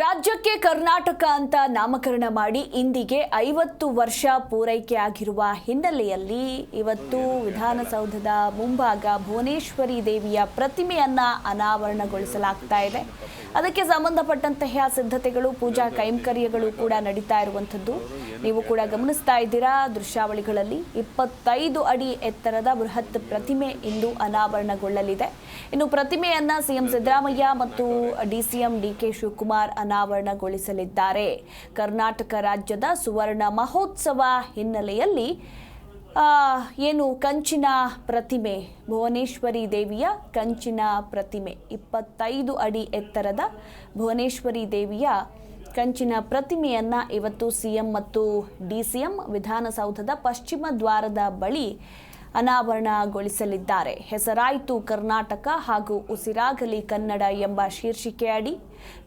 ರಾಜ್ಯಕ್ಕೆ ಕರ್ನಾಟಕ ಅಂತ ನಾಮಕರಣ ಮಾಡಿ ಇಂದಿಗೆ ಐವತ್ತು ವರ್ಷ ಪೂರೈಕೆ ಆಗಿರುವ ಹಿನ್ನೆಲೆಯಲ್ಲಿ ಇವತ್ತು ವಿಧಾನಸೌಧದ ಮುಂಭಾಗ ಭುವನೇಶ್ವರಿ ದೇವಿಯ ಪ್ರತಿಮೆಯನ್ನ ಅನಾವರಣಗೊಳಿಸಲಾಗ್ತಾ ಇದೆ. ಅದಕ್ಕೆ ಸಂಬಂಧಪಟ್ಟಂತಹ ಸಿದ್ಧತೆಗಳು, ಪೂಜಾ ಕೈಂಕರ್ಯಗಳು ಕೂಡ ನಡೀತಾ ಇರುವಂಥದ್ದು. ನೀವು ಕೂಡ ಗಮನಿಸ್ತಾ ಇದ್ದೀರಾ, ದೃಶ್ಯಾವಳಿಗಳಲ್ಲಿ ಇಪ್ಪತ್ತೈದು ಅಡಿ ಎತ್ತರದ ಬೃಹತ್ ಪ್ರತಿಮೆ ಇಂದು ಅನಾವರಣಗೊಳ್ಳಲಿದೆ. ಇನ್ನು ಪ್ರತಿಮೆಯನ್ನ ಸಿಎಂ ಸಿದ್ದರಾಮಯ್ಯ ಮತ್ತು ಡಿಸಿಎಂ ಡಿಕೆ ಶಿವಕುಮಾರ್ ಅನಾವರಣಗೊಳಿಸಲಿದ್ದಾರೆ. ಕರ್ನಾಟಕ ರಾಜ್ಯದ ಸುವರ್ಣ ಮಹೋತ್ಸವ ಹಿನ್ನೆಲೆಯಲ್ಲಿ ಏನು ಕಂಚಿನ ಪ್ರತಿಮೆ, ಭುವನೇಶ್ವರಿ ದೇವಿಯ ಕಂಚಿನ ಪ್ರತಿಮೆ, ಇಪ್ಪತ್ತೈದು ಅಡಿ ಎತ್ತರದ ಭುವನೇಶ್ವರಿ ದೇವಿಯ ಕಂಚಿನ ಪ್ರತಿಮೆಯನ್ನು ಇವತ್ತು ಸಿಎಂ ಮತ್ತು ಡಿಸಿಎಂ ವಿಧಾನಸೌಧದ ಪಶ್ಚಿಮ ದ್ವಾರದ ಬಳಿ ಅನಾವರಣಗೊಳಿಸಲಿದ್ದಾರೆ. ಹೆಸರಾಯಿತು ಕರ್ನಾಟಕ ಹಾಗೂ ಉಸಿರಾಗಲಿ ಕನ್ನಡ ಎಂಬ ಶೀರ್ಷಿಕೆಯಡಿ,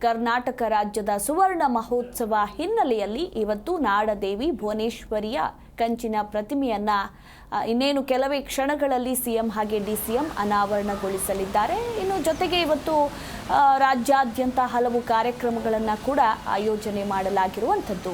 ಕರ್ನಾಟಕ ರಾಜ್ಯದ ಸುವರ್ಣ ಮಹೋತ್ಸವ ಹಿನ್ನೆಲೆಯಲ್ಲಿ ಇವತ್ತು ನಾಡದೇವಿ ಭುವನೇಶ್ವರಿಯ ಕಂಚಿನ ಪ್ರತಿಮೆಯನ್ನ ಇನ್ನೇನು ಕೆಲವೇ ಕ್ಷಣಗಳಲ್ಲಿ ಸಿಎಂ ಹಾಗೆ ಡಿ ಸಿಎಂ ಅನಾವರಣಗೊಳಿಸಲಿದ್ದಾರೆ. ಇನ್ನು ಜೊತೆಗೆ ಇವತ್ತು ರಾಜ್ಯಾದ್ಯಂತ ಹಲವು ಕಾರ್ಯಕ್ರಮಗಳನ್ನು ಕೂಡ ಆಯೋಜನೆ ಮಾಡಲಾಗಿರುವಂಥದ್ದು.